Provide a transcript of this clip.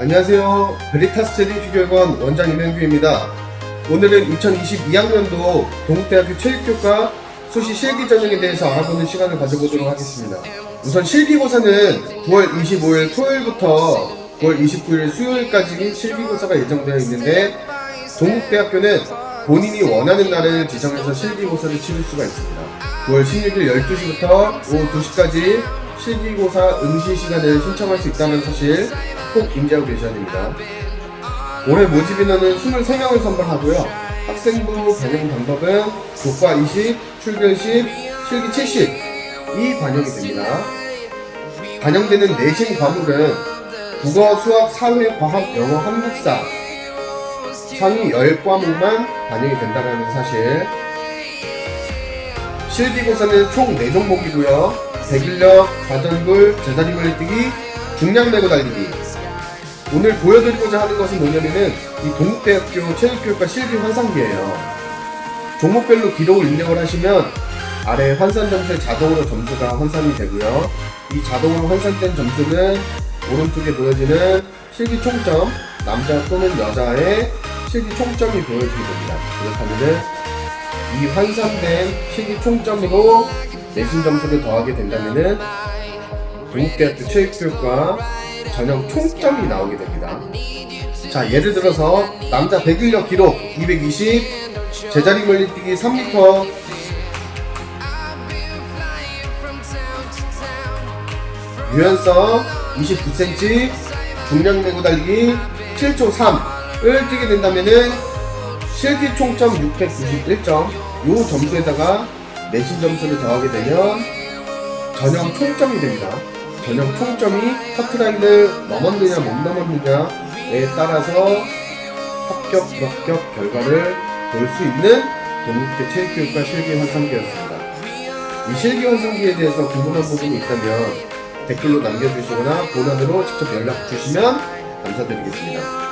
안녕하세요. 베리타스 체리 피겨학원 원장 임현규입니다. 오늘은 2022학년도 동국대학교 체육교과 수시 실기 전형에 대해서 알아보는 시간을 가져보도록 하겠습니다. 우선 실기고사는 9월 25일 토요일부터 9월 29일 수요일까지 실기고사가 예정되어 있는데 동국대학교는 본인이 원하는 날을 지정해서 실기고사를 치를 수가 있습니다. 9월 16일 12시부터 오후 2시까지 실기고사 응시 시간을 신청할 수 있다는 사실 꼭 인지하고 계셔야 됩니다. 올해 모집 인원은 23명을 선발하고요. 학생부 반영 방법은 교과 20, 출결 10, 실기 70 이 반영이 됩니다. 반영되는 내신 과목은 국어, 수학, 사회, 과학, 영어, 한국사 상위 10과목만 반영이 된다는 사실 실기고사는 총 4종목이고요. 대길력, 좌전굴, 제자리 멀리뛰기, 중량 메고 달리기 오늘 보여드리고자 하는 것은 뭐냐면은 이 동국대학교 체육교육과 실기 환산기예요. 종목별로 기록을 입력을 하시면 아래 환산 점수에 자동으로 점수가 환산이 되고요. 이 자동으로 환산된 점수는 오른쪽에 보여지는 실기 총점, 남자 또는 여자의 실기 총점이 보여지게 됩니다. 그렇다면은 이 환산된 실기 총점으로 내신 점수를 더하게 된다면은 동국대학교 체육교육과 전형 총점이 나오게 됩니다. 자, 예를 들어서 남자 백일력 기록 220, 제자리 멀리뛰기 3m, 유연성 29cm, 중량 메고 달리기 7초 3을 뛰게 된다면은 실기 총점 691점 요 점수에다가 내신 점수를 더하게 되면 전형 총점이 됩니다. 전형 총점이 커트라인을 넘었느냐 못 넘었느냐에 따라서 합격 불합격 결과를 볼 수 있는 동국대 체육교육과 실기 환상기였습니다. 이 실기 환상기에 대해서 궁금한 부분이 있다면 댓글로 남겨주시거나 본안으로 직접 연락 주시면 감사드리겠습니다.